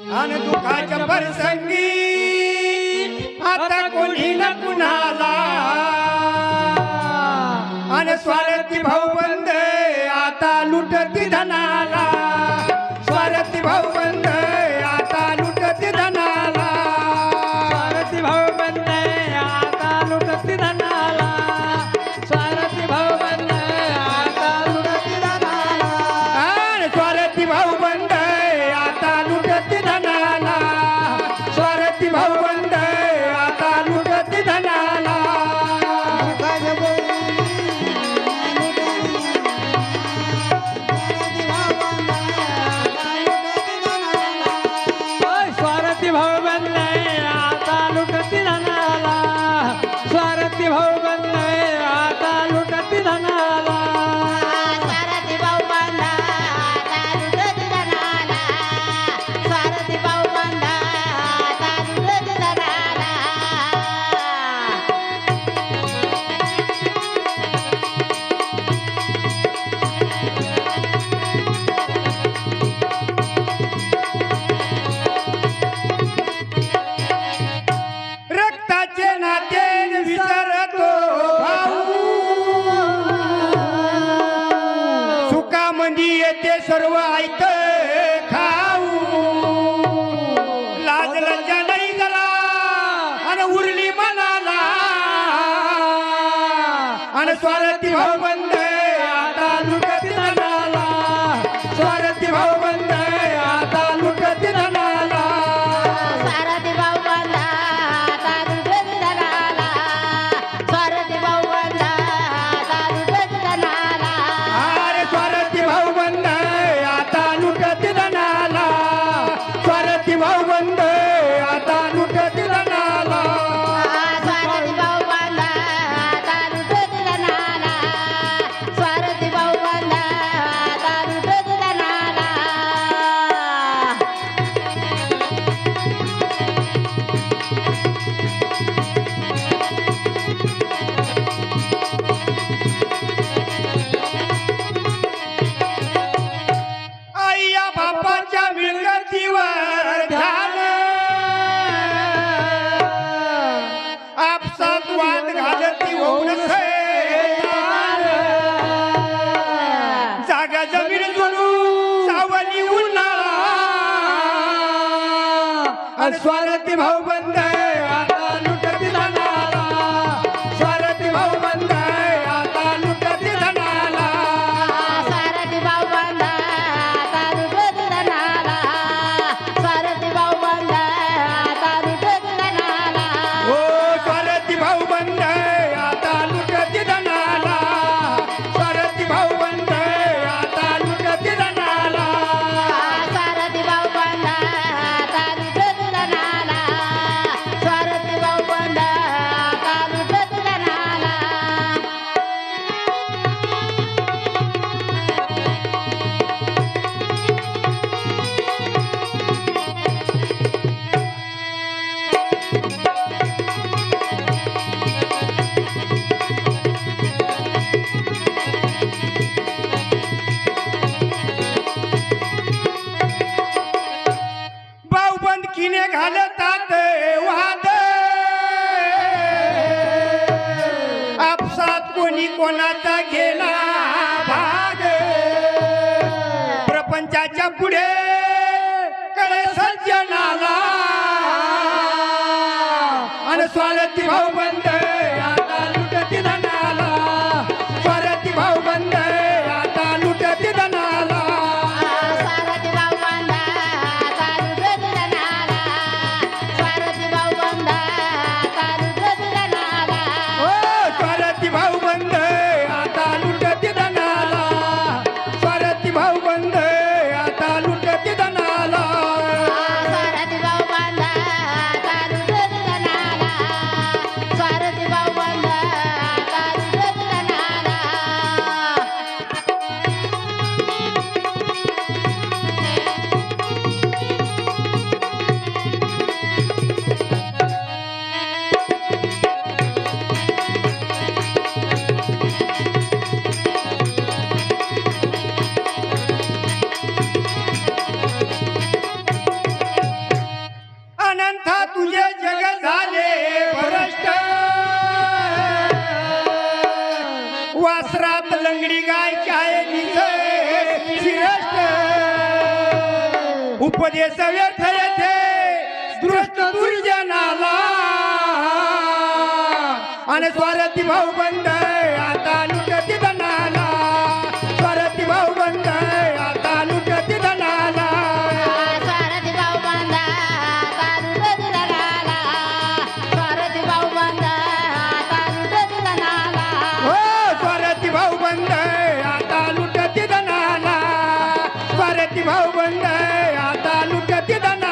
आणि दुःखाच्या प्रसंगी आता कोणी ना कुणाला? आणि स्वारती भाऊ बंद आता लुटती धनाला. स्वारती भाऊ बंद सर्व ऐक खाऊ. लाज लज्जा नाही जरा आणि उरली मनाला. आणि स्वारथी भाऊ வாழ்க स्वारथी भाऊ बंद प्रपंचात कोणी कोणाचा गेला भाग? प्रपंचाच्या पुढे कडे सज्जनाला. आणि स्वागती भाऊ बंद सासरात लंगडी गाय काय निश्रेष्ठ उपदेश व्यर्थ येथे. दृष्ट दुर्जनाला. आणि स्वारती भाऊ बंद भाऊ बंड आता लुटती दना